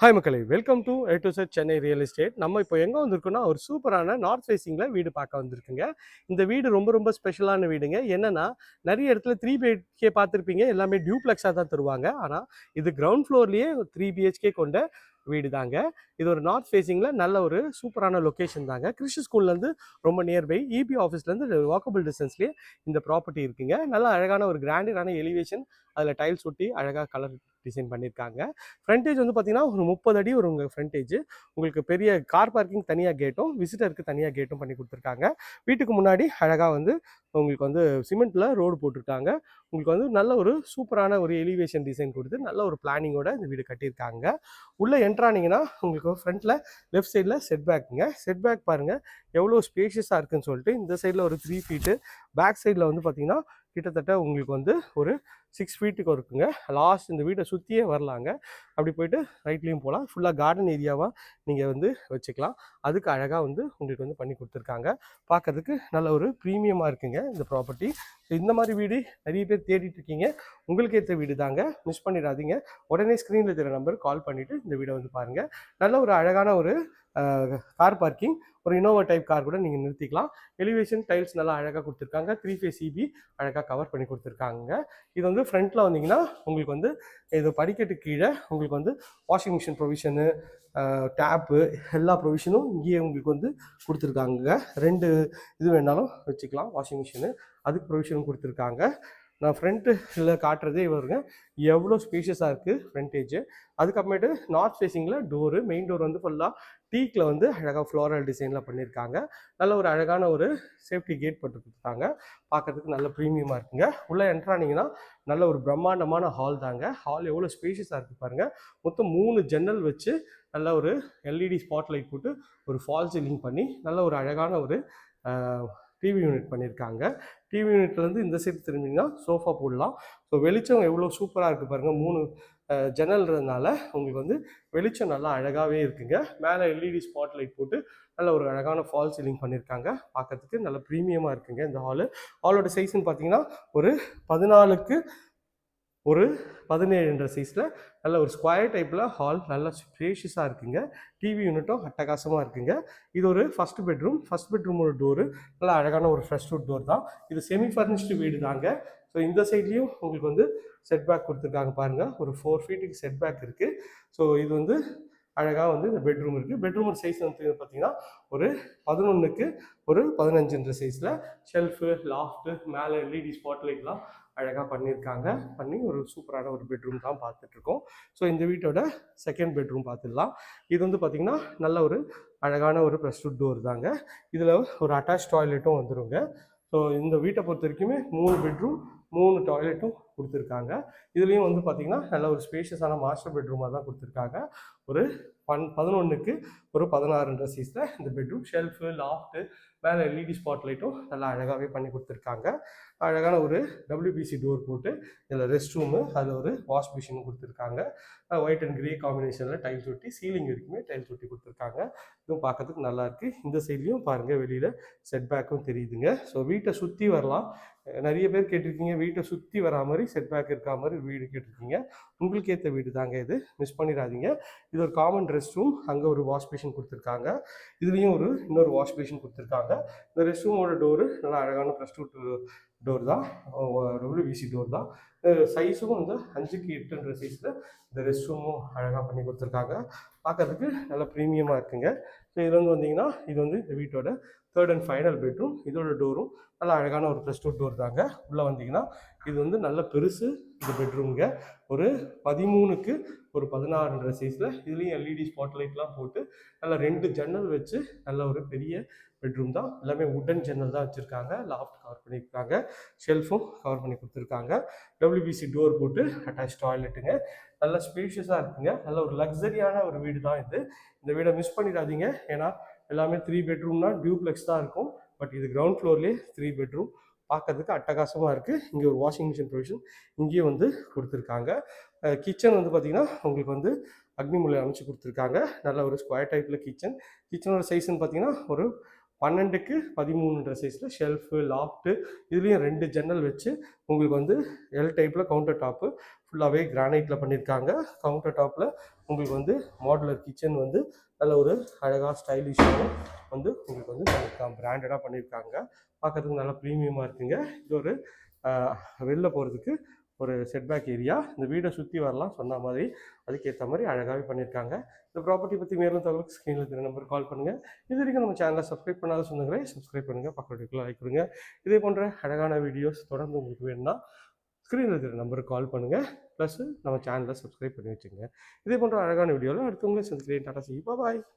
Hi மக்களே welcome to A to Z Chennai real estate நம்ம இப்போ எங்கே வந்திருக்கோம்னா ஒரு சூப்பரான நார்த் ஃபேஸிங்கில் வீடு பார்க்க வந்திருக்குங்க. இந்த வீடு ரொம்ப ரொம்ப ஸ்பெஷலான வீடுங்க. என்னென்னா நிறைய இடத்துல த்ரீ பிஹெச்கே பார்த்துருப்பீங்க. எல்லாமே டியூப்ளெக்ஸாக தான் தருவாங்க. ஆனால் இது கிரவுண்ட் ஃப்ளோர்லேயே த்ரீ பிஹெச்கே கொண்ட வீடு தாங்க இது ஒரு நார்த் ஃபேஸிங்கில் நல்ல ஒரு சூப்பரான லொக்கேஷன் தாங்க. கிறிஸ்டி ஸ்கூல்லேருந்து ரொம்ப நியர்பை இபி ஆஃபீஸ்லேருந்து வாக்கபிள் டிஸ்டன்ஸ்லேயே இந்த ப்ராப்பர்ட்டி இருக்குங்க. நல்ல அழகான ஒரு கிராண்டடான எலிவேஷன் அதில் டைல்ஸ் ஒட்டி அழகாக கலர் டிசைன் பண்ணியிருக்காங்க ஃப்ரண்டேஜ் வந்து பார்த்தீங்கன்னா ஒரு முப்பது அடி ஒரு உங்கள் ஃப்ரண்டேஜ் உங்களுக்கு பெரிய கார் பார்க்கிங் தனியாக கேட்டும் விசிட்டருக்கு தனியாக கேட்டும் பண்ணி கொடுத்துருக்காங்க. வீட்டுக்கு முன்னாடி அழகாக வந்து உங்களுக்கு வந்து சிமெண்ட்டில் ரோடு போட்டிருக்காங்க. உங்களுக்கு வந்து நல்ல ஒரு சூப்பரான ஒரு எலிவேஷன் டிசைன் கொடுத்து நல்ல ஒரு பிளானிங்கோட இந்த வீடு கட்டியிருக்காங்க. உள்ளே என்ட்ரானிங்கன்னா உங்களுக்கு ஃப்ரண்ட்டில் லெஃப்ட் சைடில் செட் பேக்குங்க செட் பேக் பாருங்கள் எவ்வளோ ஸ்பேஷியஸாக இருக்குன்னு சொல்லிட்டு இந்த சைடில் ஒரு த்ரீ ஃபீட்டு பேக் சைடில் வந்து பார்த்தீங்கன்னா கிட்டத்தட்ட உங்களுக்கு வந்து ஒரு சிக்ஸ் ஃபீட்டுக்கு இருக்குங்க லாஸ்ட் இந்த வீட்டை சுற்றியே வரலாங்க. அப்படி போயிட்டு ரைட்லேயும் போகலாம் ஃபுல்லாக கார்டன் ஏரியாவாக நீங்கள் வந்து வச்சுக்கலாம். அதுக்கு அழகாக வந்து உங்களுக்கு வந்து பண்ணி கொடுத்துருக்காங்க. பார்க்கறதுக்கு நல்ல ஒரு ப்ரீமியமாக இருக்குங்க இந்த ப்ராப்பர்ட்டி ஸோ இந்த மாதிரி வீடு நிறைய பேர் தேடிட்டு இருக்கீங்க. உங்களுக்கு ஏற்ற வீடு தாங்க. மிஸ் பண்ணிடாதீங்க. உடனே ஸ்க்ரீனில் தெரிய நம்பர் கால் பண்ணிவிட்டு இந்த வீடை வந்து பாருங்கள் நல்ல ஒரு அழகான ஒரு கார் பார்க்கிங் ஒரு இனோவா டைப் கார் கூட நீங்கள் நிறுத்திக்கலாம். எலிவேஷன் டைல்ஸ் நல்லா அழகாக கொடுத்துருக்காங்க. த்ரீ ஃபேஸ் சிபி அழகாக கவர் பண்ணி கொடுத்துருக்காங்க. இது வந்து ஃப்ரண்ட்டில் வந்தீங்கன்னா உங்களுக்கு வந்து இது படிக்கட்டு கீழே உங்களுக்கு வந்து வாஷிங் மிஷின் ப்ரொவிஷனு டேப்பு எல்லா ப்ரொவிஷனும் இங்கேயே உங்களுக்கு வந்து கொடுத்துருக்காங்க. ரெண்டு இது வேணாலும் வச்சுக்கலாம். வாஷிங் மிஷினு அதுக்கு ப்ரொவிஷனும் கொடுத்துருக்காங்க. நான் ஃப்ரண்ட்டில் காட்டுறதே வருங்க எவ்வளோ ஸ்பேஷியஸாக இருக்குது ஃப்ரண்டேஜ் அதுக்கப்புறமேட்டு நார்த் ஃபேஸிங்கில் டோரு மெயின் டோர் வந்து ஃபுல்லாக டீக்கில் வந்து அழகாக ஃப்ளோரல் டிசைனில் பண்ணியிருக்காங்க நல்ல ஒரு அழகான ஒரு சேஃப்டி கேட் போட்டு கொடுத்துருக்காங்க. பார்க்கறதுக்கு நல்ல ப்ரீமியமாக இருக்குங்க. உள்ளே என்ட்ரானிங்கன்னா நல்ல ஒரு பிரம்மாண்டமான ஹால் தாங்க. ஹால் எவ்வளோ ஸ்பேஷியஸாக இருக்குது பாருங்கள் மொத்தம் மூணு ஜன்னல் வச்சு நல்ல ஒரு எல்இடி ஸ்பாட் லைட் போட்டு ஒரு ஃபால் சீலிங் பண்ணி நல்ல ஒரு அழகான ஒரு டிவி யூனிட் பண்ணியிருக்காங்க டிவி யூனிட்லேருந்து இந்த சைடு திரும்பிங்கன்னா சோஃபா போடலாம். ஸோ வெளிச்சம் எவ்வளோ சூப்பராக இருக்குது பாருங்கள் மூணு ஜன்னல்ன்றதுனால உங்களுக்கு வந்து வெளிச்சம் நல்லா அழகாகவே இருக்குங்க. மேலே எல்இடி ஸ்பாட் லைட் போட்டு நல்ல ஒரு அழகான ஃபால் சீலிங் பண்ணியிருக்காங்க பார்க்கறதுக்கு நல்ல ப்ரீமியமாக இருக்குங்க இந்த ஹாலு ஹாலோட சைஸ்ன்னு பார்த்தீங்கன்னா ஒரு பதினாலுக்கு ஒரு பதினேழுன்ற சைஸில் நல்ல ஒரு ஸ்கொயர் டைப்பில் ஹால் நல்ல ஸ்பேஷியஸாக இருக்குங்க. டிவி யூனிட்டும் அட்டகாசமாக இருக்குங்க. இது ஒரு ஃபஸ்ட் பெட்ரூம் ஃபஸ்ட் பெட்ரூமோட டோரு நல்ல அழகான ஒரு ஃப்ரெஷ் வுட் டோர் தான். இது செமி ஃபர்னிஷ்டு வீடு தாங்க. ஸோ இந்த சைட்லேயும் உங்களுக்கு வந்து செட் பேக் கொடுத்துருக்காங்க பாருங்கள் ஒரு ஃபோர் ஃபீட்டுக்கு செட் பேக் இருக்குது ஸோ இது வந்து அழகாக வந்து இந்த பெட்ரூம் இருக்குது பெட்ரூமோட சைஸ் வந்து பார்த்தீங்கன்னா ஒரு பதினொன்றுக்கு ஒரு பதினஞ்சுன்ற சைஸில் ஷெல்ஃபு லாஃப்ட்டு மேலே எல்இடி ஸ்பாட்லைட்லாம் அழகாக பண்ணியிருக்காங்க பண்ணி ஒரு சூப்பரான ஒரு பெட்ரூம் தான் பார்த்துட்ருக்கோம். ஸோ இந்த வீட்டோட செகண்ட் பெட்ரூம் பார்த்துடலாம். இது வந்து பார்த்திங்கன்னா நல்ல ஒரு அழகான ஒரு ப்ரெஸ்டூட் டோர் தாங்க. இதில் ஒரு அட்டாச் டாய்லெட்டும் வந்துருங்க. ஸோ இந்த வீட்டை பொறுத்த வரைக்குமே மூணு பெட்ரூம் மூணு டாய்லெட்டும் கொடுத்துருக்காங்க. இதுலேயும் வந்து பார்த்திங்கன்னா நல்ல ஒரு ஸ்பேஷியஸான மாஸ்டர் பெட்ரூமாக தான் கொடுத்துருக்காங்க. ஒரு பன் பதினொன்றுக்கு ஒரு பதினாறுன்ற சீஸில் இந்த பெட்ரூம் ஷெல்ஃபு லாஃப்ட்டு மேலே எல்இடி ஸ்பாட் லைட்டும் நல்லா அழகாகவே பண்ணி கொடுத்துருக்காங்க. அழகான ஒரு டபிள்யூபிசி டோர் போட்டு இதில் ரெஸ்ட் ரூமு அதில் ஒரு வாஷ் மிஷின் கொடுத்துருக்காங்க. ஒயிட் அண்ட் கிரே காம்பினேஷனில் டைல்ஸ் ஒட்டி சீலிங் வரைக்குமே டைல்ஸ் ஒட்டி கொடுத்துருக்காங்க. இதுவும் பார்க்கறதுக்கு நல்லாயிருக்கு இந்த சைட்லேயும் பாருங்கள் வெளியில் செட் பேக்கும் தெரியுதுங்க. ஸோ வீட்டை சுற்றி வரலாம். நிறைய பேர் கேட்டிருக்கீங்க வீட்டை சுற்றி வரா மாதிரி செட் பேக் இருக்கா மாதிரி வீடு கேட்டிருக்கீங்க. உங்களுக்கு ஏற்ற வீடு தாங்க இது. மிஸ் பண்ணிடாதீங்க. இது ஒரு காமன் ரெஸ்ட் ரூம் அங்கே ஒரு வாஷ் பேஷன் கொடுத்துருக்காங்க. இதுலேயும் ஒரு இன்னொரு வாஷ் பேஷன் கொடுத்துருக்காங்க. இந்த ரெஸ்ட் ரூமோட டோரு நல்லா அழகான ப்ளஸ் டூ டோர் தான் டபிள்யூபிசி டோர் தான். சைஸும் வந்து அஞ்சுக்கு எட்டுன்ற சைஸில் இந்த ரெஸ்ட் ரூமும் அழகாக பண்ணி கொடுத்துருக்காங்க. பார்க்கறதுக்கு நல்ல ப்ரீமியமாக இருக்குங்க. ஸோ இது வந்து வந்தீங்கன்னா இது வந்து இந்த வீட்டோட தேர்ட் அண்ட் ஃபைனல் பெட்ரூம் இதோட டோரும் நல்ல அழகான ஒரு ப்ளஸ் டூ டோர் தாங்க. உள்ளே வந்தீங்கன்னா இது வந்து நல்ல பெருசு இந்த பெட்ரூம்ங்க ஒரு பதிமூணுக்கு ஒரு பதினாறுன்ற சைஸில் இதுலேயும் எல்இடி ஸ்பாட்லைட்லாம் போட்டு நல்லா ரெண்டு ஜன்னல் வச்சு நல்ல ஒரு பெரிய பெட்ரூம் தான். எல்லாமே உட்டன் ஜன்னல் தான் வச்சுருக்காங்க. லாஃப்ட் கவர் பண்ணியிருக்காங்க ஷெல்ஃபும் கவர் பண்ணி கொடுத்துருக்காங்க. டபிள்யூபிசி டோர் போட்டு அட்டாச் டாய்லெட்டுங்க நல்ல ஸ்பேஷியஸாக இருக்குங்க. நல்ல ஒரு லக்ஸரியான ஒரு வீடு தான் இது. இந்த வீடை மிஸ் பண்ணிடாதீங்க. ஏன்னா எல்லாமே த்ரீ பெட்ரூம்னா டியூப்ளெக்ஸ் தான் இருக்கும். பட் இது கிரவுண்ட் ஃப்ளோர்லேயே த்ரீ பெட்ரூம் பார்க்கறதுக்கு அட்டகாசமாக இருக்குது இங்கே ஒரு வாஷிங் மிஷின் ப்ரொவிஷன் இங்கேயும் வந்து கொடுத்துருக்காங்க. கிச்சன் வந்து பார்த்திங்கன்னா உங்களுக்கு வந்து அக்னிமூலை அமைச்சு கொடுத்துருக்காங்க. நல்ல ஒரு ஸ்கொயர் டைப்பில் கிச்சன் கிச்சனோட சைஸ்ன்னு பார்த்தீங்கன்னா ஒரு பன்னெண்டுக்கு பதிமூணுன்ற சைஸில் ஷெல்ஃபு லாஃப்ட்டு இதுலேயும் ரெண்டு ஜன்னல் வச்சு உங்களுக்கு வந்து எல் டைப்பில் கவுண்டர் டாப்பு ஃபுல்லாகவே கிரானைட்டில் பண்ணியிருக்காங்க கவுண்டர் டாப்பில் உங்களுக்கு வந்து மாடுலர் கிச்சன் வந்து நல்ல ஒரு அழகாக ஸ்டைலிஷாகவும் வந்து உங்களுக்கு வந்து பண்ணியிருக்காங்க பிராண்டடாக பண்ணியிருக்காங்க பார்க்கறதுக்கு நல்லா ப்ரீமியமாக இருக்குங்க. இது ஒரு வெளில போகிறதுக்கு ஒரு செட்பேக் ஏரியா இந்த வீடை சுற்றி வரலாம் சொன்ன மாதிரி அதுக்கேற்ற மாதிரி அழகாகவே பண்ணியிருக்காங்க. இந்த ப்ராப்பர்ட்டி பற்றி மேலும் தகவலுக்கு ஸ்க்ரீனில் இருக்கிற நம்பர் கால் பண்ணுங்கள் இது வரைக்கும் நம்ம சேனலை சப்ஸ்கிரைப் பண்ணாத சொன்னங்களே சப்ஸ்கிரைப் பண்ணுங்கள் பக்கத்துக்குள்ள லைக் கொடுங்க. இதே போன்ற அழகான வீடியோஸ் தொடர்ந்து உங்களுக்கு வேணும்னா ஸ்க்ரீனில் இருக்கிற நம்பருக்கு கால் பண்ணுங்கள் ப்ளஸ் நம்ம சேனலை சப்ஸ்கிரைப் பண்ணி வச்சுங்க. இதே போன்ற அழகான வீடியோவில் அடுத்தவங்களே சந்திக்கிறேன். டாடா சி பாய்